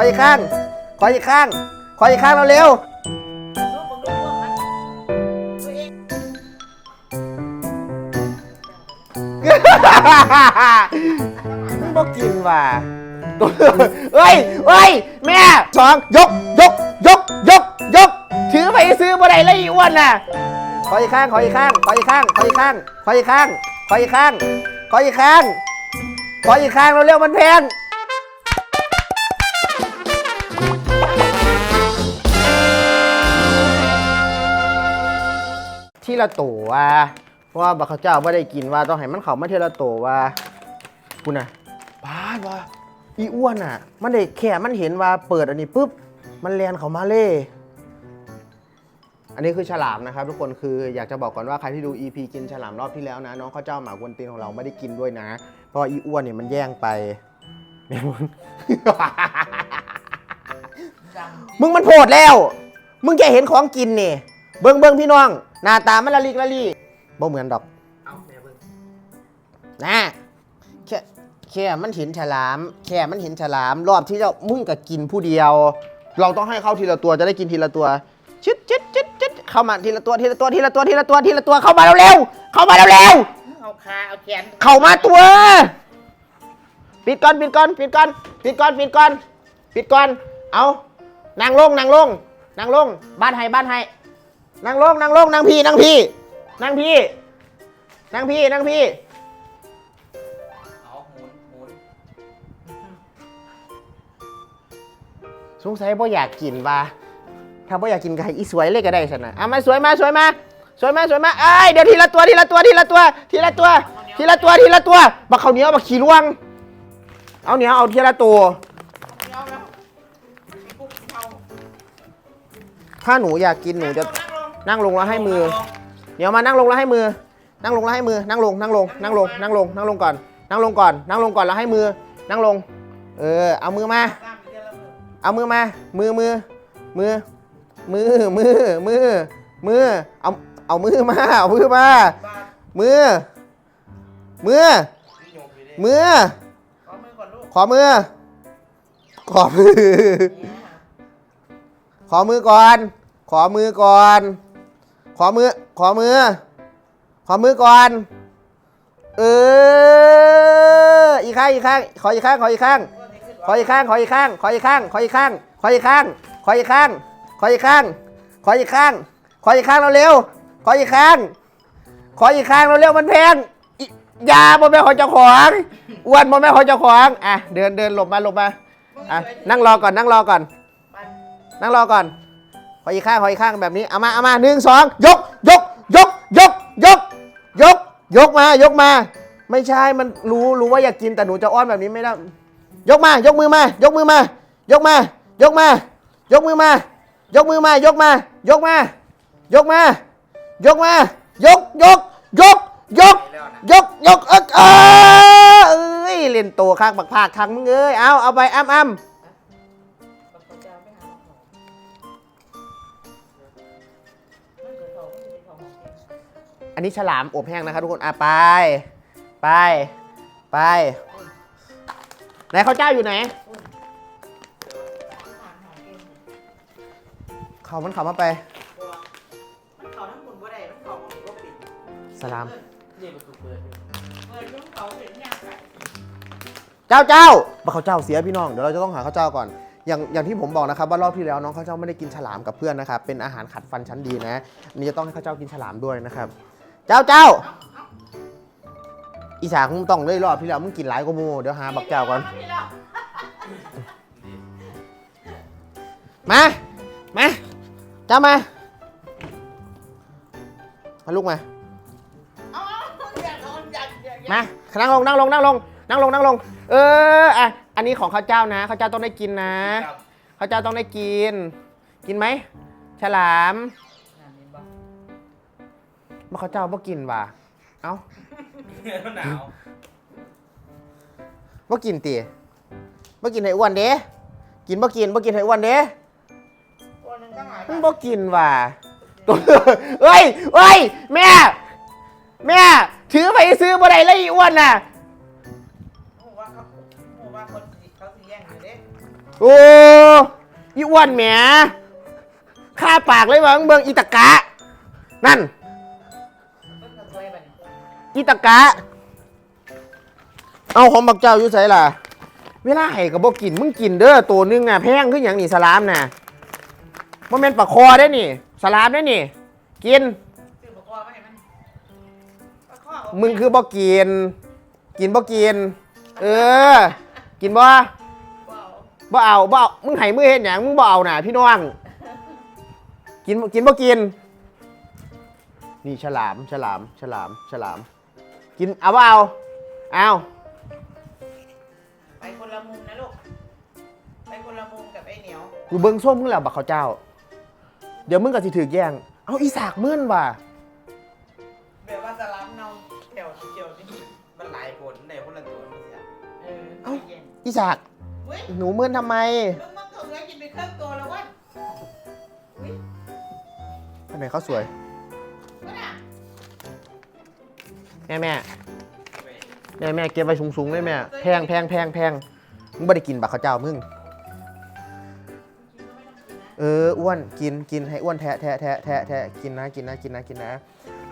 ขออีกข้าง ขออีกข้าง ขออีกข้างเราเร็วลูกมึงลูกพวกมันตัวเองมึงบอกกินว่ะเฮ้ยเฮ้ย แม่สองยก ยก ยก ยก ยก ถือไปซื้อบ่ได้เลยอีอ้วนน่ะ ขออีกข้าง ขออีกข้าง ขออีกข้าง ขออีกข้าง ขออีกข้าง ขออีกข้าง ขออีกข้าง ขออีกข้าง เราเร็วๆมันแพง ที่ละตัวว่าเพราะว่าบักเขาเจ้าไม่ได้กินว่าต้องให้มันเขามาเทละตัวว่าคุณน่ะป้าดว่าอีอ้วนอะ มันได้แค่มันเห็นว่าเปิดอันนี้ปุ๊บมันเลียนเขามาเล่อันนี้คือฉลามนะครับ ทุกคนคืออยากจะบอกก่อนว่าใครที่ดู EP กินฉลามรอบที่แล้วนะ น้องข้าวเจ้าหมากวนตีนของเราไม่ได้กินด้วยนะ เพราะว่าอีอ้วนเนี่ยมันแย่งไปเนี่ยมึงดังมึงมันโผดแล้ว มึงแค่เห็นของกินนี่ เบิ้งเบิ้งพี่น้อง หน้าตามันละลิกละลี่บ่เหมือนดอกเอาแม่เบิ่งนะแค่แค่มันเห็นฉลาม แค่มันเห็นฉลาม รอบที่เรามึงก็กินผู้เดียว เราต้องให้เข้าทีละตัวจะได้กินทีละตัวชึดชึดชึดชึดเข้ามาทีละตัวทีละตัวทีละตัวทีละตัวทีละตัวเข้ามาเร็วๆเข้ามาเร็วเอาขาเอาแขนๆเข้ามาตัว ปิดก่อนปิดก่อนปิดก่อนปิดก่อนปิดก่อนปิดก่อนเอานางลงนางลงนางลงบ้านให้บ้านให้ นางลงนางลงนางพี่นางพี่นางพี่นางพี่นางพี่เอาหมุนหมุนสงสัยบ่อยากกินว่าถ้าบ่อยากกินก็ให้อีสวยเลยก็ได้สนะอะมาสวยมาสวยมาสวยมาสวยมาเอ้ยเดี๋ยวทีละตัวทีละตัวทีละตัวทีละตัวทีละตัวทีละตัวบักข้าวเหนียวบักขี้ลวง เอาเหนียวเอาทีละตัวเอาแล้วมีปุ๊บเอาถ้าหนูอยากกินหนูจะ นั่งลง นั่งลงแล้วให้มือเหนียวมานั่งลงแล้วให้มือ นั่งลงแล้วให้มือ นั่งลง นั่งลง นั่งลง นั่งลง นั่งลงก่อน นั่งลงก่อน นั่งลงก่อนแล้วให้มือ นั่งลง เออ เอามือมา เอามือมา มือมือ มือ มือ มือ มือ มือ เอา เอามือมา เอามือมา มือ มือ มือเอมือก่อนขอมือ ขอมือ ขอมือก่อน ขอมือก่อน ขอมือ ขอมือ ขอมือก่อน เออ อีกข้าง อีกข้าง ขออีกข้าง ขออีกข้าง ขออีกข้าง ขออีกข้าง ขออีกข้าง ขออีกข้าง ขออีกข้าง ขออีกข้าง ขออีกข้าง ขออีกข้าง ขออีกข้างเร็ว ขออีกข้าง ขออีกข้างเราเร็วมันแพงยาบ่แม่ของเจ้าของอ้วนบ่แม่ของเจ้าของ อะ เดินเดินหลบมาหลบมา อะ นั่งรอก่อน นั่งรอก่อน นั่งรอก่อน ออีกข้างขออีกข้างแบบนี้เอามาเอามาหนึ่งสองยกยกยกยกยกยกยกมายกมา ไม่ใช่มันรู้รู้ว่าอยากกินแต่หนูจะอ้อนแบบนี้ไม่ได้ยกมายกมือมายกมือมายกมายกมายกมือมายกมือมายกมายกมายกมายกมายกยกยกยกไปแล้วนะยกยกเอ้ยเอ้ยเล่นโตข้างบักภาคทางมึงเอ้ยเอาเอาไปอ้ำอ้ำ องอันนี้ฉลามอบแห้งนะครับทุกคน อะไป ไป ไป ไหนข้าวเจ้าอยู่ไหน เขามันเขามาไป มันเขาทั้งหมดบ่ได้มันเขาของบ่ปิดสลามนี่ประตูเปิดอยู่เปิดยุ่งเขาเห็นยากไก่เจ้าเจ้าบอกเขาเจ้าเสียพี่น้อง เดี๋ยวเราจะต้องหาข้าวเจ้าก่อน อย่างอย่างที่ผมบอกนะครับว่ารอบที่แล้วน้องข้าวเจ้าไม่ได้กินฉลามกับเพื่อนนะครับ เป็นอาหารขัดฟันชั้นดีนะอันนี้จะต้องให้ข้าวเจ้ากินฉลามด้วยนะครับ เจ้าเจ้า อีสานคงต้องเลยรอบที่แล้วมึงกินหลายกว่าหมูเดี๋ยวหาบักเจ้าก่อน มา มา เจ้ามามาลูกมาเอาๆอยากเอาอยากอยากอยากมานั่งลงนั่งลงนั่งลงนั่งลงนั่งลง เอออะอันนี้ของข้าวเจ้านะข้าวเจ้าต้องได้กินนะครับข้าวเจ้าต้องได้กิน กินไหม ฉลามงานนี้บ่ มาข้าวเจ้าบ่กินว่ะเอ้าหนาวบ่กินตีบ่กินให้อ้วนเด้กินบ่กินบ่กินให้อ้วนเด้ตัวหนึงตั้งหลายมันบาทบ่กินว่ะเอ้ยเอ้ยแม่ แม่ ถือไปซื้อบ่ได้เลยอีอ้วนน่ะโอ้ว่าเขาโอ้ว่าคนสีเขาสิแย่งอยู่เด้โอ้ยอ้วนแหมค่าปากเลยวังเบิงอีตะกะ นั่น อีตะกะ เอาของบักเจ้าอยู่ไสล่ะ เวลาให้กับบ่กินมึงกินเด้อตัวนึงอะแพงขึ้นอหย่างนี่สลามน่ะบ่แม่นปลาคอได้นี่ สลามได้นี่ กิน ซื้อบ่กว่ามาให้มันปลาข้อเอามึงคือบ่กิน กินบ่กิน เออ กินบ่บ่เอาบ่เอาบ่เอามึงให้มือเฮ็ดหยังมึงบ่เอาน่ะพี่น้อง กินกินบ่กิน นี่ฉลามฉลามฉลามฉลาม กินเอาบ่เอาเอาไปคนละมุมนะลูก ไปคนละมุมกับไอ้เหนียว กูเบิ่งส้มมึงแล้วบักเขาวเจ้า เดี๋ยวมึงก็สิถือแย่ง เอาอีสากมื่นว่ะแบบว่าจะล้ำเนาแถวเขียวนี่มันหลายผลในคนละตัวมันเสียเออเอ้าเย็นอีสากเว้ยหนูมื่นทำไมมึงมึงเขาเหลือกินไปครึ่งตัวแล้ววะอุ้ยทำไมเขาสวย แม่แม่แม่แม่เก็บไว้สูงๆเลยแม่แพงแพงแพงแพงมึงไม่ได้กินบักเขาวเจ้ามึงเอออ้วนกินกินให้อ้วนแทะแทะแทะแทะแทะกินนะกินนะกินนะกินนะ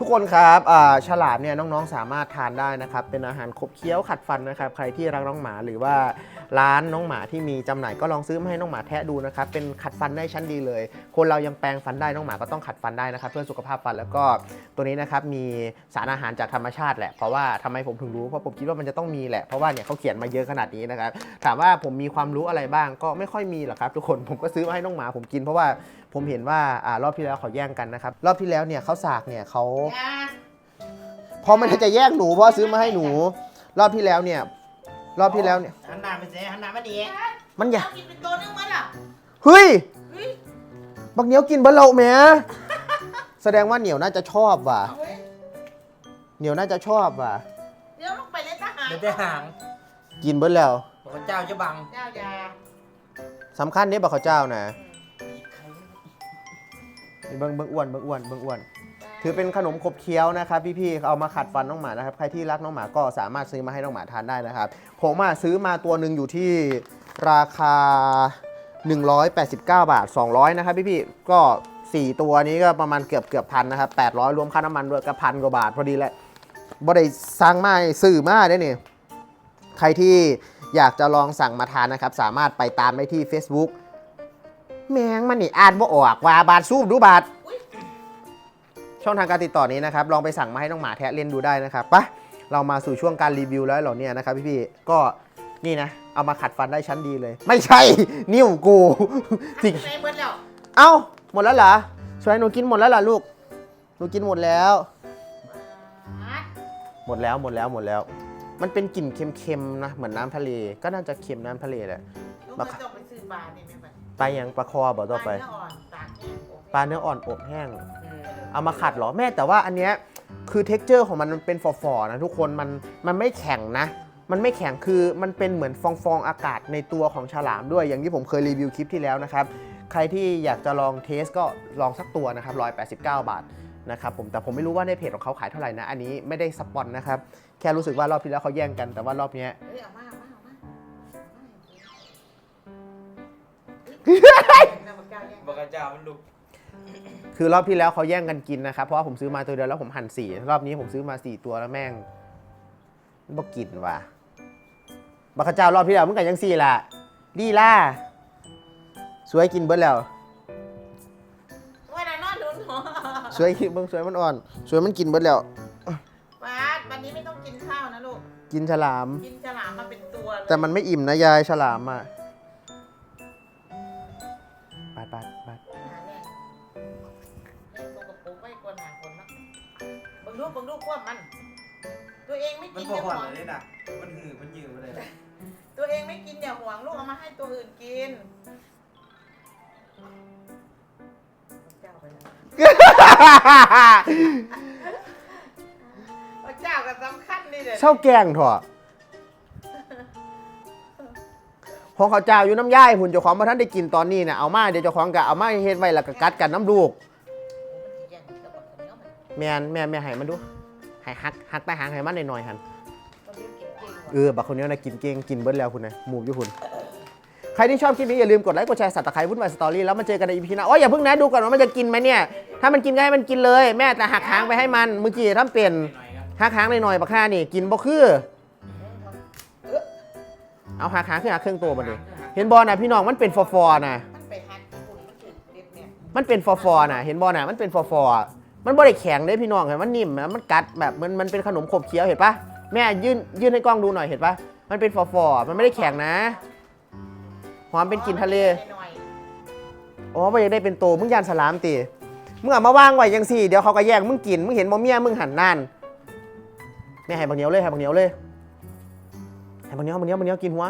ทุกคนครับฉลามเนี่ยน้องๆสามารถทานได้นะครับ เป็นอาหารขบเคี้ยวขัดฟันนะครับ ใครที่รักน้องหมาหรือว่าร้านน้องหมาที่มีจำหน่ายก็ลองซื้อมาให้น้องหมาแทะดูนะครับ เป็นขัดฟันได้ชั้นดีเลย คนเรายังแปรงฟันได้น้องหมาก็ต้องขัดฟันได้นะครับ เพื่อสุขภาพฟันแล้วก็ตัวนี้นะครับมีสารอาหารจากธรรมชาติแหละเพราะว่าทำไมผมถึงรู้เพราะผมคิดว่ามันจะต้องมีแหละเพราะว่าเนี่ยเขาเขียนมาเยอะขนาดนี้นะครับถามว่าผมมีความรู้อะไรบ้างก็ไม่ค่อยมีหรอกครับ ทุกคนผมก็ซื้อมาให้น้องหมาผมกิน เพราะว่าผมเห็นว่าอรอบที่แล้วเขาแย่งกันนะครับรอบที่แล้วเนี่ยเขาสากเนี่ยเขาพอมันจะแย่งหนูเพราะซื้อมาให้หนู รอบที่แล้วเนี่ย รอบที่แล้วเนี่ยหันหน้าไปเสียหันหน้ามาดีมันอย่าเอากินเป็นตัวนึงมั้ยล่ะเฮ้ยเฮ้ยบักเหนียวกินบะเราแหมแสดงว่าเหนียวน่าจะชอบว่ะเฮ้ยเหนียวน่าจะชอบว่ะเดี๋ยวลงไปเลยทหารเดี๋ยวจะห่างกินเบิ้แล้วบอกว่าเจ้าจะบังเจ้ายาสำคัญเนี่ยบักเขาวเจ้านะเบิ้งเบิ้งอ้วนเบิ้งอ้วนเบิ้งอ้วน ถือเป็นขนมขบเคี้ยวนะครับพี่ๆเอามาขัดฟันน้องหมานะครับใครที่รักน้องหมาก็สามารถซื้อมาให้น้องหมาทานได้นะครับ ผมมาซื้อมาตัวหนึ่งอยู่ที่ราคา 189 บาท 200 นะครับพี่ๆก็ 4 ตัวนี้ก็ประมาณเกือบเกือบพันนะครับ800 รวมค่าน้ำมันด้วยก็พันกว่าบาทพอดีแหละบ่ได้สร้างมาซื้อมาได้นี่ใครที่อยากจะลองสั่งมาทานนะครับ สามารถไปตามได้ที่ Facebook แมงมันนี่อ่านบ่ออกว่าบาทซูบดูบาท ช่องทางการติดต่อนี้นะครับลองไปสั่งมาให้น้องหมาแทะเล่นดูได้นะครับไปะเรามาสู่ช่วงการรีวิวแล้วเหรอเนี่ยนะครับพี่ๆก็นี่นะ เอามาขัดฟันได้ชั้นดีเลย ไม่ใช่ นิ้วกูสิในเบิดแล้วเอ้าหมดแล้วเหรอช่วยหนูกินหมดแล้วเหรอลูกหนูกินหมดแล้ว หมดแล้วหมดแล้วหมดแล้ว มันเป็นกลิ่นเค็มๆนะเหมือนน้ำทะเล ก็น่าจะเค็มน้ำทะเลแหละลูกมันต้องไปซื้อปลาเนี่ยแม่บัดปลายังปลาคอบอกต่อไปเนื้ออ่อนตากแห้งโอเคปลาเนื้ออ่อนอบแห้ง เอามาขัดเหรอแม่แต่ว่าอันเนี้ยคือเท็กเจอร์ของมันมันเป็นฝอๆนะทุกคนมันมันไม่แข็งนะ มันไม่แข็งคือมันเป็นเหมือนฟองฟองอากาศในตัวของฉลามด้วยอย่างที่ผมเคยรีวิวคลิปที่แล้วนะครับ ใครที่อยากจะลองเทสก็ลองสักตัวนะครับ 189 บาทนะครับผมแต่ผมไม่รู้ว่าในเพจของเขาขายเท่าไหร่นะ อันนี้ไม่ได้สปอนนะครับ แค่รู้สึกว่ารอบที่แล้วเขาแย่งกันแต่ว่ารอบเนี้ยเฮ้ยเอามาออามาออามาบอกว่าจ้ามันลุก คือรอบที่แล้วเขาแย่งกันกินนะครับ เพราะว่าผมซื้อมาตัวเดียวแล้วผมหั่นสี่รอบนี้ผมซื้อมาสี่ตัวแล้วแม่งบ่กินว่ะบักข้าเจ้ารอบที่แล้วมึงกันยังสี่ล่ะดีล่าสวยกินเบิดแล้วว่าน่ะนอนดูหนอสวยกินเบิ่งสวยมันอ่อน สวยมันกินเบิดแล้ว ป้าดวันนี้ไม่ต้องกินข้าวนะลูก กินฉลาม กินฉลามมาเป็นตัวเลยแต่มันไม่อิ่มนะยายฉลามอะ ลูกบังลูกควบมัน ตัวเองไม่มันกินบออย่ากห่ว่าวง เลยนะมันหือมันยืดมาเลยนะตัวเองไม่กินอย่าห่วงลูกเอามาให้ตัวอื่นกินเจ้าไปแล้วพระเจ้าก็สำคัญนี่เลยเศร้าแกล้งเถอะของเขาวเจ้าอยู่น้ำย่ายหุ่นเจ้าของมาท่านได้กินตอนนี้เนี่ยเอามาเดี๋ยวเจ้าของกะเอามาเฮ็ดไว้แล้วก็กัดกันน้ำลูก แม่นแม่แม่ให้มันดู ให้หักหักใต้หางให้มันหน่อยๆหันมันเรียกเก่งๆเออบักคนนี้นะกินเก่งกินเบิ้ลแล้วคุณนะหมูอยู่คุณใครที่ชอบคลิปนี้อย่าลืมกดไลค์กดแชร์สับตะไคร้วุ่นวายสตอรี่แล้วมาเจอกันในอีพีหน้าอ๋ออย่าเพิ่งนะดูก่อนว่ามันจะกินไหมเนี่ย ถ้ามันกินก็ให้มันกินเลย แม่แต่หักหางไปให้มันเมื่อกี้ทำเป็นหน่อยครับหักหางหน่อยๆบักค่านี่ กินบ่คือ เอาหักหางขึ้นหักเครื่องตัวมาเลยเห็นบอลนะพี่น้องมันเป็นฟอฟอๆนะมันไปหักญี่ปุ่นมันถือเด็ดเนี่ยมันเป็นฟอฟอๆนะเห็นบอลนะมันเป็นฟอฟอๆ มันบ่ได้แข็งเลยพี่น้องเห็นมันนิ่มนะมันกัดแบบมันมันเป็นขนมขบเคี้ยวเห็นปะแม่ยื่นยื่นให้กล้องดูหน่อยเห็นปะมันเป็นฟอฟอๆมันไม่ได้แข็งนะหอมเป็นกลิ่นทะเลหน่อยอ๋อว่าอยากได้เป็นโตมึงยานสลามตีมึงเอามาว่างไว้ยังสี่เดี๋ยวเขาก็แย่งมึงกินมึงเห็นบ่เมียมึงหันนั่นแม่ให้บักเหนียวเลยให้บักเหนียวเลยให้บักเหนียวบักเหนียวบักเหนียวกินหัว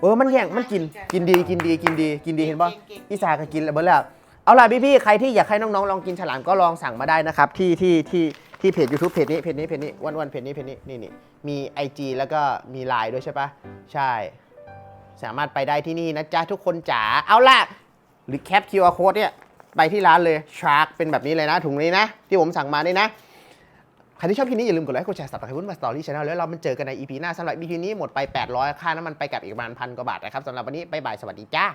เออมันแย่งมันกินกินดีกินดีกินดีกินดีเห็นป่ะก่งๆอีสาก็กินแล้วเบิร์แล้ว เอาล่ะพี่ๆใครที่อยากให้น้องๆลองกินฉลามก็ลองสั่งมาได้นะครับที่ที่ที่ที่เพจ YouTube เพจนี้เพจนี้เพจนี้วันวันเพจนี้เพจนี้นี่นี่มี IG แล้วก็มีไลน์ด้วยใช่ปะใช่ สามารถไปได้ที่นี่นะจ๊ะทุกคนจ๋าเอาล่ะ หรือแคป QR code เนี่ยไปที่ร้านเลยชาร์กเป็นแบบนี้เลยนะ ถุงนี้นะ ที่ผมสั่งมานี่นะใครที่ชอบคลิปนี้อย่าลืมกดไลค์กดแชร์สับสไครต์วุ่นมาสตอรี่ชาแนลแล้วเรามันเจอกันใน EP หน้าสำหรับ EP นี้หมดไป 800 ค่าน้ำมันไปกับอีกประมาณพันกว่าบาทนะครับสำหรับวันนี้บ๊ายบายสวัสดีจ้า